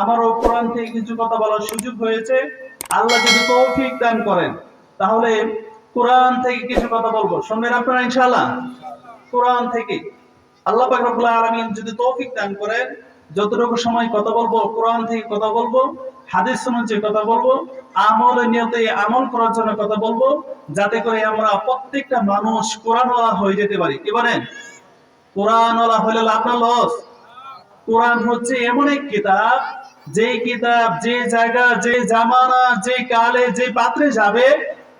আমারও কোরআন থেকে কিছু কথা বলার সুযোগ হয়েছে। আল্লাহ যদি তৌফিক দান করেন, তাহলে কোরআন থেকে কিছু কথা বলব। শুনবেন আপনারা ইনশাআল্লাহ? কোরআন থেকে। আল্লাহ পাক রব্বুল আলামিন যদি তৌফিক দান করেন, যতটুকু সময় কথা বলব, কোরআন থেকে কথা বলব, হাদিস শুনেছে কথা বলব, আমল নিয়তে আমল করার জন্য কথা বলব, যাতে করে আমরা প্রত্যেকটা মানুষ কোরআনওয়ালা হয়ে যেতে পারি। কি বলেন? কোরআনওয়ালা হলে না লস? কোরআন হচ্ছে এমন এক কিতাব যে কিতাব, যে জায়গা, যে জামানা, যে কালে যে পাত্রে যাবে,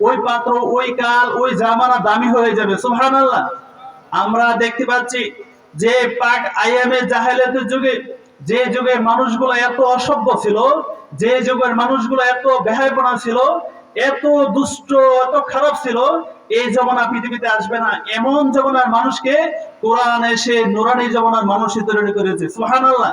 ওই পাত্র, ওই কাল, ওই জামানা দামি হয়ে যাবে। সুবহানাল্লাহ। আমরা দেখতে পাচ্ছি যে পাক আইএমএ জাহেলাতের যুগে, যে যুগের মানুষগুলো এত অসভ্য ছিল, যে যুগের মানুষগুলো এত বেহায়পনা ছিল, এত দুষ্ট, এত খারাপ ছিল, এই জমানা পৃথিবীতে আসবে না। এমন জমানার মানুষকে কোরআন এসে নুরানি জমানার মানুষই তৈরি করেছে। সুবহানাল্লাহ।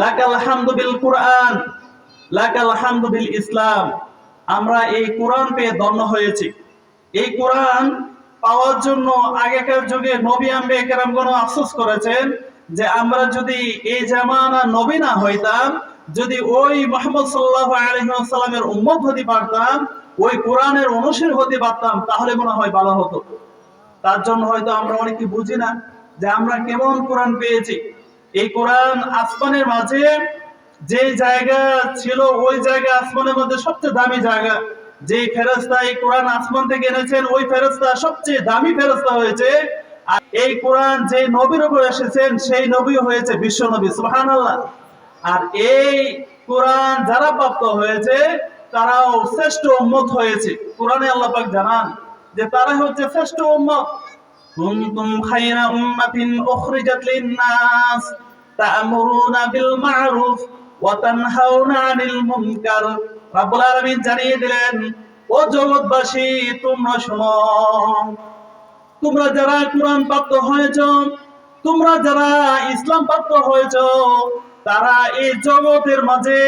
লাকাল হামদু বিল কুরআন, লাকাল হামদু বিল ইসলাম। আমরা এই কোরআন পেয়ে ধন্য হয়েছি। এই কোরআন পাওয়ার জন্য আগেকার যুগে নবী আম্বে কেরামগণ আফসোস করেছেন যে আমরা যদি এই জামানা নবী না হইতাম, যদি ওই মোহাম্মদ সাল্লাহ আলহিমের উম্মত হতে পারতাম, ওই কোরআনের অনুসারী হতে পারতাম, তাহলে মনে হয় ভালো হতো। তার জন্য হয়তো আমরা অনেকে বুঝি না যে আমরা কেমন কোরআন পেয়েছি। এই কোরআন আসমানের মাঝে, যে জায়গা ছিল ওই জায়গা আসমানের মধ্যে সবচেয়ে দামি জায়গা। যে ফেরস্তা এই কোরআন আসমান থেকে এনেছেন, ওই ফেরস্তা সবচেয়ে দামি ফেরস্তা হয়েছে। আর এই কোরআন যে নবীর উপর এসেছেন, সেই নবী হয়েছে বিশ্ব নবী, সুবহানাল্লাহ। আর এই কোরআন যারা প্রাপ্ত হয়েছে, তারাও শ্রেষ্ঠ উম্মত হয়েছে। কোরআনে আল্লাহ পাক জানান যে তারা হচ্ছে শ্রেষ্ঠ উম্মত। উম্মাতিন উখরিজাত লিন-নাস তা'মুরুনা বিল মা'রুফ ওয়া তানহাউনা 'আনিল মুনকার রব্বুল আলামিন জানিয়ে দিলেন, ও জগৎবাসী, তোমরা শোনো। তোমরা যারা কোরআন প্রাপ্ত হয়েছ, তোমরা যারা ইসলাম প্রাপ্ত হয়েছ, তারা এই জগতের মাঝে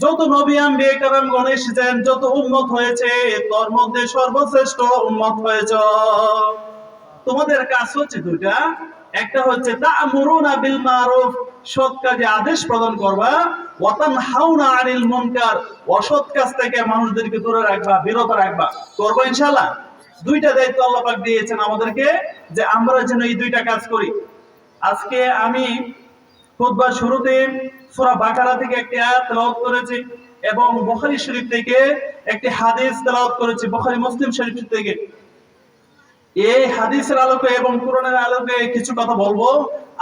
যত নবী আম্বে কারামগণ এসেছেন, যত উন্মত হয়েছে, তোর মধ্যে সর্বশ্রেষ্ঠ উন্মত হয়েছ। তোমাদের কাজ হচ্ছে দুইটা। একটা হচ্ছে বিল মারুফ, সৎ কাজে আদেশ প্রদান করবা। আনিল মুনকার, অসৎ কাজ থেকে মানুষদেরকে দূরে রাখবা, বিরত রাখবা। করব ইনশাআল্লাহ? দুইটা দায়িত্ব আল্লাহ পাক দিয়েছেন আমাদেরকে যে আমরা যেন এই দুইটা কাজ করি। আজকে আমি শুরুতে সূরা বাকারা থেকে একটি আয়াত তেলাওয়াত করেছি এবং বুখারী শরীফ থেকে একটি হাদিস তেলাওয়াত করেছি, বুখারী মুসলিম শরীফ থেকে। এই হাদিসের আলোকে এবং কোরআনের আলোকে কিছু কথা বলব।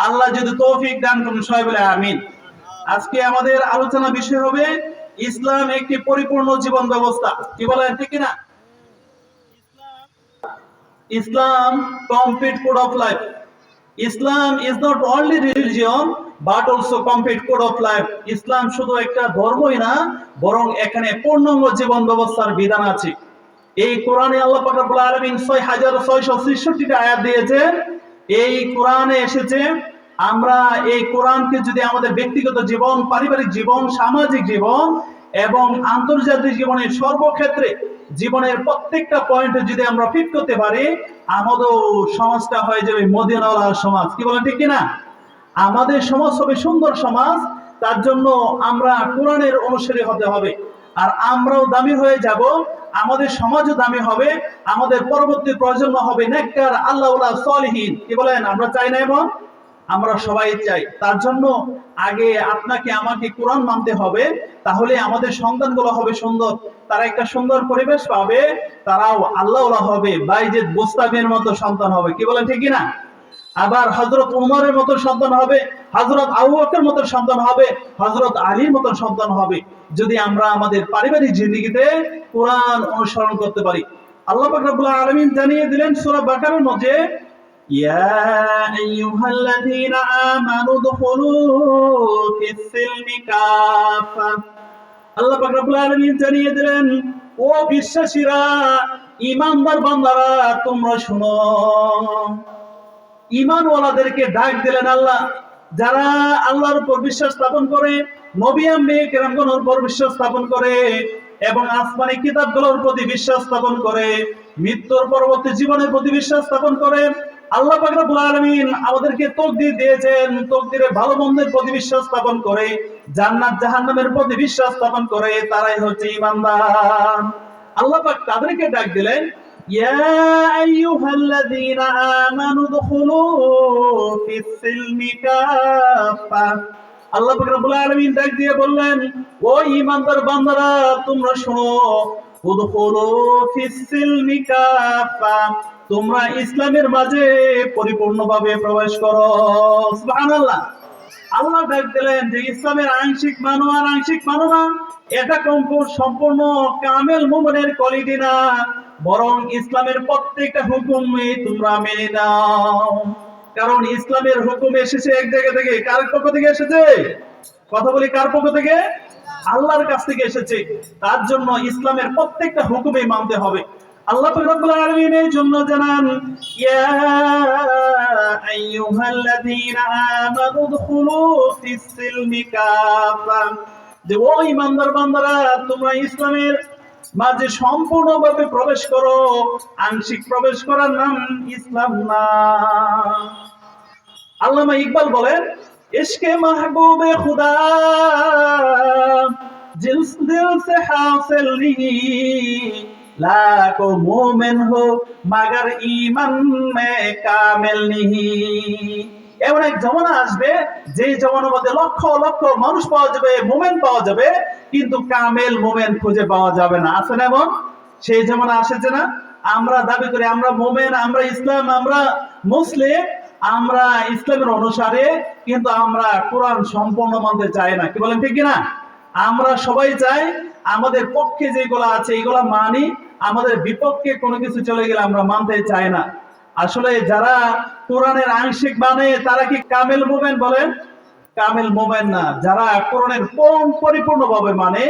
আল্লাহ যদি তৌফিক দান করেন, সবাই বলে আমিন। আজকে আমাদের আলোচনা বিষয় হবে ইসলাম একটি পরিপূর্ণ জীবন ব্যবস্থা। কি বলেন ঠিক না Islam complete code of life Islam is not only religion but also complete code of life Islam শুধু একটা ধর্মই না, বরং এখানে পূর্ণাঙ্গ জীবন ব্যবস্থার বিধান আছে। এই কোরআনে আল্লাহ পাক রব্বুল আলামিন 6663 টা আয়াত দিয়েছেন। এই কোরআনে এসেছে, আমরা এই কোরআনকে যদি আমাদের ব্যক্তিগত জীবন, পারিবারিক জীবন, সামাজিক জীবন এবং আন্তর্জাতিক জীবনের সর্বক্ষেত্রে জীবনের প্রত্যেকটা পয়েন্টে যদি আমরা ফিট করতে পারি, আমাদের সমাজটা হয়ে যাবে মদিনাওয়ালা সমাজ। কি বলেন ঠিক কিনা? আমাদের সমাজ হবে সুন্দর সমাজ, তার জন্য আমরা কোরআনের অনুসারী হতে হবে। আর আমরাও দামি হয়ে যাব, আমাদের সমাজও দামি হবে, আমাদের পরবর্তী প্রজন্ম হবে নেককার আল্লাহ সলিহীন। কি বলেন, আমরা চাই না এমন? আমরা সবাই চাই। তার জন্য আগে আপনাকে, আমাকে কোরআন মানতে হবে, তাহলে আমাদের সন্তানগুলো হবে সুন্দর। তারা একটা সুন্দর পরিবেশ পাবে, তারাও আল্লাহ হবে, বাইজেদ গোস্তাবের মতো সন্তান হবে। কি বলেন, ঠিক না আবার হজরত উমরের মতো সন্তান হবে হজরত আবুবকরের মতো সন্তান হবে হজরত আলীর মতো সন্তান হবে। যদি আমরা আমাদের পারিবারিক জিন্দগিতে কোরআন অনুসরণ করতে পারি। আল্লাহ পাক রব্বুল আলামিন জানিয়ে দিলেন সূরা বাকারার মধ্যে আল্লাহ জানিয়ে দিলেন, ও বিশ্বাসীরা ইমানদার বান্দারা, তোমরা শুনো। ইমানওয়ালাদেরকে ডাক দিলেন আল্লাহ। যারা আল্লাহর উপর বিশ্বাস স্থাপন করে, নবী আম্বে কেরামগণের উপর বিশ্বাস স্থাপন করে এবং আসমানি কিতাবগুলোর প্রতি বিশ্বাস স্থাপন করে, মৃত্যুর পরবর্তী জীবনের প্রতি বিশ্বাস স্থাপন করে, আল্লাহ পাক রব্বুল আলামিন আমাদেরকে তকদির দিয়েছেন, তকদিরে ভালো মন্দের প্রতি বিশ্বাস স্থাপন করে, জান্নাত জাহান্নামের প্রতি বিশ্বাস স্থাপন করে, তারাই হচ্ছে ইমানদার আল্লাহ পাক তাদেরকে ডাক দিলেন يا أيها الذين آمنوا ادخلوا في السلم كافة আল্লাহ পাক রব্বুল আলামিন ডাক দিয়ে বললেন ও ঈমানদার বান্দারা তোমরা শোনো উদখুলু ফিস সিলমি কাফা তোমরা ইসলামের মাঝে পরিপূর্ণভাবে প্রবেশ করো সুবহানাল্লাহ আল্লাহ ডাক দিলেন যে ইসলামের আংশিক মানো আর আংশিক মানো না। এটা কম্পুর সম্পূর্ণ কামেল মুমিনের কোয়ালিটি না। বরং ইসলামের প্রত্যেকটা হুকুমে তোমরা মেনে নাও। কারণ ইসলামের হুকুম এসেছে এক জায়গা থেকে, কার পক্ষ থেকে এসেছে? কথা বলি কার পক্ষ থেকে? আল্লাহর কাছ থেকে এসেছে। তার জন্য ইসলামের প্রত্যেকটা হুকুমে মানতে হবে। আল্লাহ রব্বুল আলামিনের জন্য জানান, ইয়া আইয়ুহাল্লাযীনা আমানু দুখুলু ফিস সিলমি কাফা যে, ও ইমানদার বান্দারা, তোমরা ইসলামের মাঝে সম্পূর্ণভাবে প্রবেশ করো। আংশিক প্রবেশ করার নাম ইসলাম না। আল্লামা ইকবাল বলেন, ইশকে মাহবুবে খুদা, জিলস দিল সে হাসিল लाखो मोमिन हो मगर ईमान में कामिल नहीं এমন এক জমানা আসবে যে জমানার মধ্যে লক্ষ লক্ষ মানুষ পাওয়া যাবে মোমেন পাওয়া যাবে কিন্তু কামেল মোমেন খুঁজে পাওয়া যাবে না আছে না এমন সেই জমানা আসেছে না আমরা দাবি করি আমরা মোমেন আমরা ইসলাম আমরা মুসলিম আমরা ইসলামের অনুসারে কিন্তু আমরা কোরআন সম্পূর্ণ মানতে চাই না কি বলেন ঠিক কিনা আমরা সবাই চাই আমাদের পক্ষে যেগুলো আছে এগুলা মানি, আমাদের বিপক্ষে কোনো কিছু চলে গেলে আমরা মানতে চাই না। আসলে যারা কোরআনের আংশিক মানে তারা কি কামেল মোমেন বলেন? কামেল মোমেন না। যারা কোরআনের কোন পরিপূর্ণ ভাবে মানে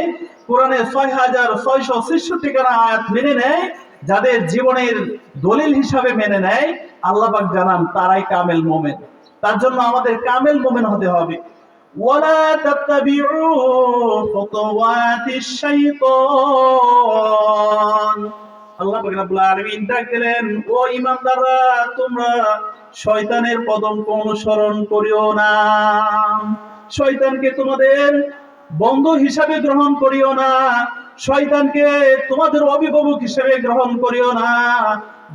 কোরআনের ছয় হাজার ছয়শো ছেষট্টি খানা আয়াত মেনে নেয়, যাদের জীবনের দলিল হিসাবে মেনে নেয় আল্লাহবাক জানান, তারাই কামেল মোমেন। তার জন্য আমাদের কামেল মোমেন হতে হবে। ولا تتبعوا خطوات الشيطان আল্লাহ পাক রব্বুল আলামিন ডাক দিলেন ও ঈমানদাররা তোমরা শয়তানের পদঙ্ক অনুসরণ করিও না শয়তানকে তোমাদের বন্ধু হিসাবে গ্রহণ করিও না শয়তানকে তোমাদের অভিভাবক হিসেবে গ্রহণ করিও না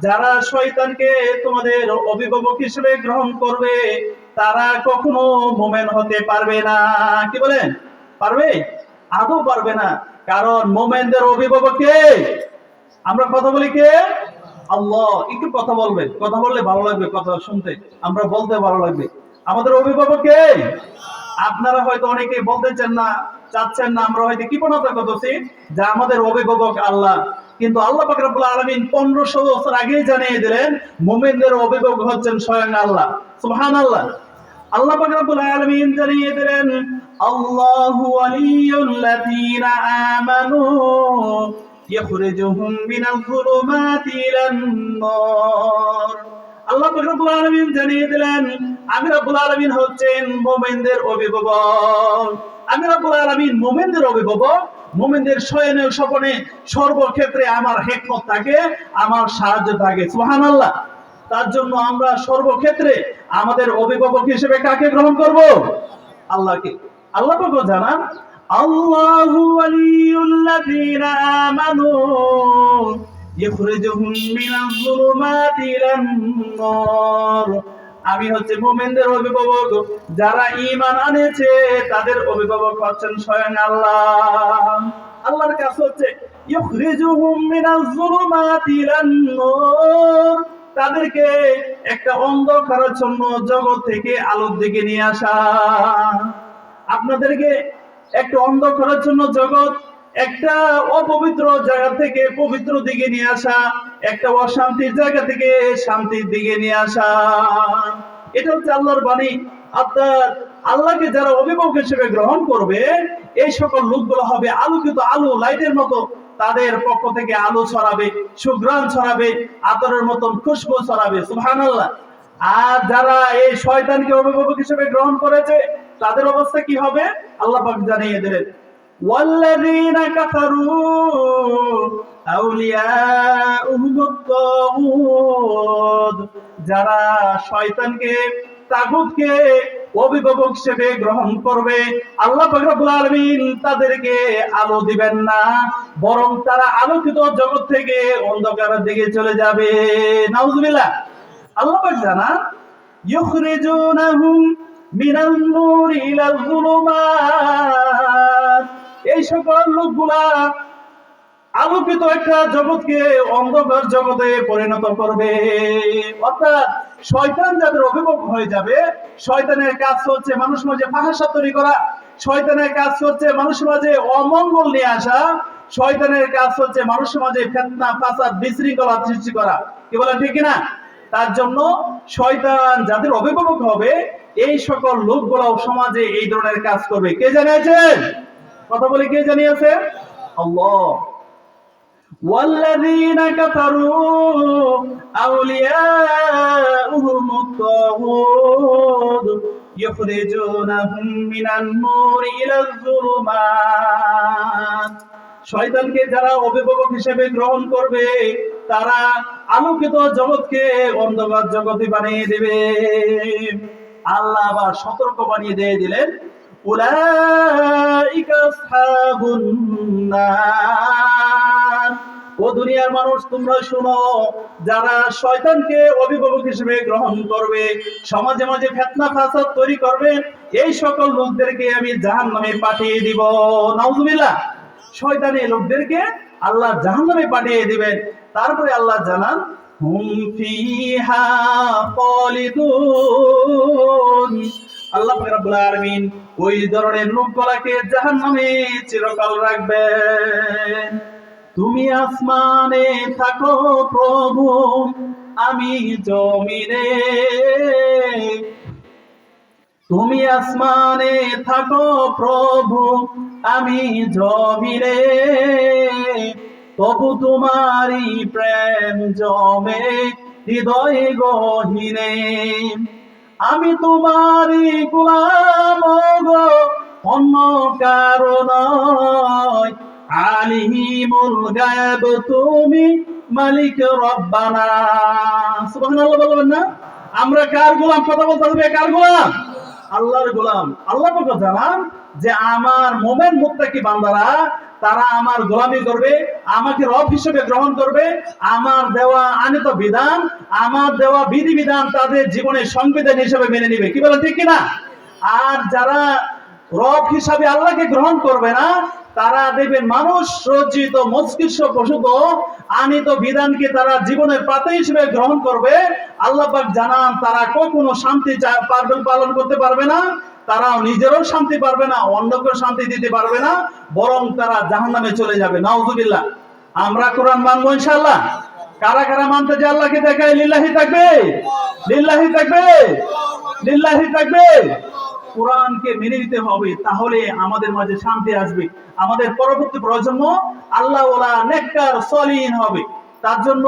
যারা শয়তানকে তোমাদের অভিভাবক হিসেবে গ্রহণ করবে তারা কখনো মোমেন হতে পারবে না। কি বলেন পারবে? আদৌ পারবে না। কারণ মোমেনদের অভিভাবক কে? আমরা কথা বলি কে? আল্লাহ। একটু কথা বলবেন। কথা বললে ভালো লাগবে কথা শুনতে। আমরা বলতে ভালো লাগবে। আমাদের অভিভাবক কে? আপনারা হয়তো অনেকে বলতে চান না, চাচ্ছেন না। আমরা হয়তো কৃপণতা করতেছি? যে আমাদের অভিভাবক আল্লাহ। কিন্তু আল্লাহ পাক রব্বুল আলামিন 1500 বছর আগেই জানিয়ে দিলেন, মুমিনদের অভিভাবক হচ্ছেন স্বয়ং আল্লাহ। সুবহানাল্লাহ। আল্লাহ পাক রব্বুল আলামিন জানিয়ে দিলেন আল্লাহু ওয়ালিয়ুল লাযীনা আমানু يخرجهم من الظلمات إلى النور আল্লাহ পাক রব্বুল আলামিন জানিয়ে দিলেন আমি রব্বুল আলামিন হচ্ছেন মুমিনদের অভিভাবক আমি রব্বুল আলামিন মুমিনদের অভিভাবক মুমিনদের শয়নে স্বপনে সর্বক্ষেত্রে আমার হেকমত থাকে আমার সাহায্য থাকে সুবহানাল্লাহ তার জন্য আমরা সর্বক্ষেত্রে আমাদের অভিভাবক হিসেবে কাকে গ্রহণ করব? আল্লাহকে। আল্লাহ পাকও জানান, আল্লাহু ওয়ালিউল লাযিনা আমানু ইখরিজুহুম মিনাজ যুলুমাতি ইলান আমি হচ্ছে মোমেনদের অভিভাবক, যারা ইমান আনেছে, তাদের অভিভাবক হচ্ছেন স্বয়ং আল্লাহ। আল্লাহর কাছে হচ্ছে, ইখরিজুহুম মিনাজ যুলুমাতি ইলান তাদেরকে একটা অন্ধকারাচ্ছন্ন জগৎ থেকে আলোর দিকে নিয়ে আসা। আপনাদেরকে একটা অন্ধকারের জন্য জগৎ, একটা অপবিত্র জায়গা থেকে পবিত্র দিকে নিয়ে আসা, একটা অশান্তির জায়গা থেকে শান্তির দিকে নিয়ে আসা। এটা হচ্ছে আল্লাহর বাণী। আপনার আল্লাহকে যারা অভিভাবক হিসেবে গ্রহণ করবে, এই সকল লোকগুলো হবে আলোকিত আলো, লাইটের মতো তাদের পক্ষ থেকে আলো ছড়াবে সুগ্রাণ ছড়াবে আতরের মতন খুশবু ছড়াবে সুবহানাল্লাহ আর যারা এই শয়তানকে অভিভাবক হিসেবে গ্রহণ করেছে তাদের অবস্থা কি হবে আল্লাহ পাক জানিয়ে দিলেন والذين كفروا أولياؤهم الطاغوت যারা শয়তানকে তাগুতকে অভিভাবক হিসেবে গ্রহণ করবে। আল্লাহ পাক রব্বুল আলামিন তাদেরকে আলো দিবেন না, বরং তারা আলোকিত জগৎ থেকে অন্ধকারের দিকে চলে যাবে। নাউজুবিল্লাহ। আল্লাহ পাক জানান, ইউখরিজুনাহুম নূর ইলাল যুলুমাত। এই সকল লোকগুলা আলোকিত একটা জগৎকে অন্ধকার জগতে পরিণত করবে। অর্থাৎ শয়তান যাদের অভিভাবক হয়ে যাবে, শয়তানের কাজ হচ্ছে মানুষ মাঝে ফাহাসা তৈরি করা, শয়তানের কাজ হচ্ছে মানুষ মাঝে অমঙ্গল নিয়ে আসা, শয়তানের কাজ হচ্ছে মানুষ মাঝে ফেতনা, ফাসাদ, বিশৃঙ্খলা সৃষ্টি করা। কি বলেন ঠিক না তার জন্য শয়তান যাদের অভিভাবক হবে, এই সকল লোকগুলাও সমাজে এই ধরনের কাজ করবে। কে জানিয়েছেন? কথা বলে, কে জানিয়েছে? আল্লাহ। والذين كفروا أولياؤهم الطاغوت يخرجونهم من النور إلى الظلمات শয়তানকে যারা অভিভাবক হিসেবে গ্রহণ করবে তারা আলোকিত জগৎকে অন্ধকার জগতে বানিয়ে দেবে আল্লাহ আবার সতর্ক বানিয়ে দিয়ে দিলেন উলাইকা আসহাবুন নার ও দুনিয়ার মানুষ, তোমরা শুনো, যারা শয়তানকে অভিভাবক হিসেবে গ্রহণ করবে, সমাজে মাঝে ফেতনা ফাসাদ তৈরি করবে, এই সকল লোকদেরকে আমি জাহান্নামে পাঠিয়ে দিব। নাউজুবিল্লাহ। শয়তানি লোকদেরকে আল্লাহ জাহান্নামে পাঠিয়ে দিবেন। তারপরে আল্লাহ জানান, হুম ফিহা খালিদুন। আল্লাহ রব্বুল আলামিন ওই ধরনের লোকগুলাকে জাহান্নামে চিরকাল রাখবেন। তুমি আসমানে থাকো প্রভু, আমি জমিনে। তুমি আসমানে থাকো প্রভু, আমি জমিনে। তবু তোমারই প্রেম জমে, হৃদয় গহিনে। আমি তোমারই গোলাম অন্য কারণ গায়ব, তুমি মালিক রব্বানা। বলবেন না? আমরা কার গোলাম? কথা বলতে হবে কার গোলাম? আল্লাহর গোলাম। আল্লাহ জানান যে আমার মোমেন বান্দারা, তারা আমার গোলামি করবে, আমাকে রব হিসেবে গ্রহণ করবে, আমার দেওয়া আনিত বিধান, আমার দেওয়া বিধি বিধান তাদের জীবনের সংবিধান হিসেবে মেনে নিবে। কি বলে ঠিক কিনা? আর যারা রব হিসাবে আল্লাহকে গ্রহণ করবে না তারা দেবে মানুষ রচিত মস্তিষ্ক প্রসূত। আনিত বিধানকে তারা জীবনের পাতে হিসেবে গ্রহণ করবে। আল্লাহ জানান, তারা কখনো শান্তি চা- পালন করতে পারবে না। তারাও নিজেরও শান্তি পারবে না অন্যকে শান্তি দিতে পারবে না, বরং তারা জাহান্নামে চলে যাবে। নাউজুবিল্লাহ। আমরা কোরআন মানবো ইনশাআল্লাহ? কারা কারা মানতে যে আল্লাহকে দেখায়, লিল্লাহি থাকবে? লিল্লাহি থাকবে? লিল্লাহি থাকবে? কোরআনকে মেনে নিতে হবে, তাহলে আমাদের মাঝে শান্তি আসবে। আমাদের পরবর্তী প্রজন্ম আল্লাহ নেককার সলিন হবে। তার জন্য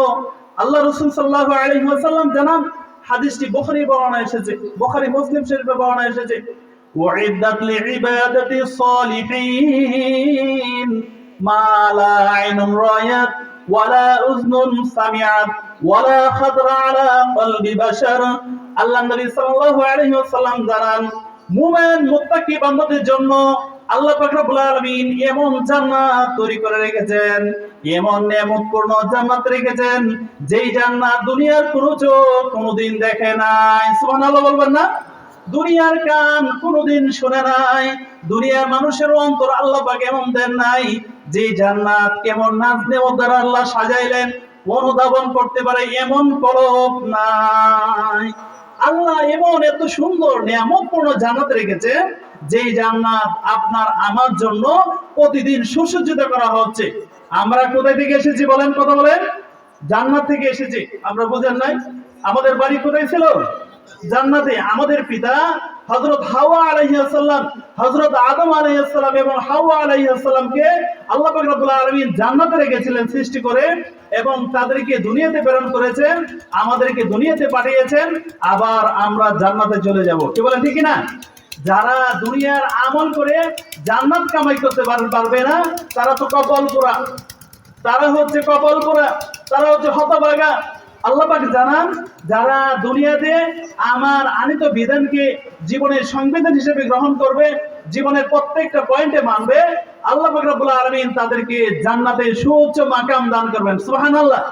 আল্লাহ রসুল সাল্লাহ আলাইহি ওয়াসাল্লাম জানান, হাদিসটি বুখারী বর্ণনা এসেছে, বুখারী মুসলিম শরীফে বর্ণনা এসেছে উইদ্দাত লিইবাদাতি সলিহিন মা লা আইনুন রায়াত, ওয়ালা উযনুন সামিআত, ওয়ালা খাদরা আলা কলবি বাশার। আল্লাহ নবী সাল্লাল্লাহু আলাইহি ওয়াসাল্লাম জানান মুমিন, মুত্তাকি বান্দাদের জন্য আল্লাহ পাক রব্বুল আলামিন এমন জান্নাত তৈরি করে রেখেছেন, এমন নিয়ামতপূর্ণ জান্নাত রেখেছেন, যেই জান্নাত দুনিয়ার কোনো চোখ কোনোদিন দেখে নাই। সুবহানাল্লাহ বলবেন না? দুনিয়ার কান কোনোদিন শুনে নাই, দুনিয়ার মানুষের অন্তর আল্লাহ পাক এমন দেন নাই, যে জান্নাত কেমন নাচ নেওয়ার দ্বারা আল্লাহ সাজাইলেন, অনুধাবন করতে পারে এমন কলক নাই। আল্লাহ এমন এত সুন্দর নিয়ামতপূর্ণ জান্নাত রেখেছে, যেই জান্নাত আপনার আমার জন্য প্রতিদিন সুসজ্জিত করা হচ্ছে। আমরা কোথায় থেকে এসেছি বলেন কথা বলেন? জান্নাত থেকে এসেছি, আমরা বোঝেন নাই। আমাদের বাড়ি কোথায় ছিল? জান্নাতে। আমাদের পিতা হযরত হাওয়া আলাইহিস সালাম, হযরত আদম আলাইহিস সালাম এবং হাওয়া আলাইহিস সালামকে আল্লাহ পাক রব্বুল আলামিন জান্নাতে রেখেছিলেন সৃষ্টি করে এবং তাদেরকে দুনিয়াতে প্রেরণ করেছেন, আমাদেরকে দুনিয়াতে পাঠিয়েছেন, আবার আমরা জান্নাতে চলে যাব। কি বলেন, ঠিক না যারা দুনিয়ার আমল করে জান্নাত কামাই করতে পারবে না, তারা তো কপাল পোড়া। তারা হচ্ছে কপাল পোড়া, তারা হচ্ছে হতভাগা। আল্লাহ পাক জানান, যারা দুনিয়াতে আমার আনিত বিধানকে জীবনের সংবিধান হিসেবে গ্রহণ করবে, জীবনের প্রত্যেকটা পয়েন্টে মানবে, আল্লাহ পাক রব্বুল আলামিন তাদেরকে জান্নাতে সুউচ্চ মাকাম দান করবেন। সুবহানাল্লাহ।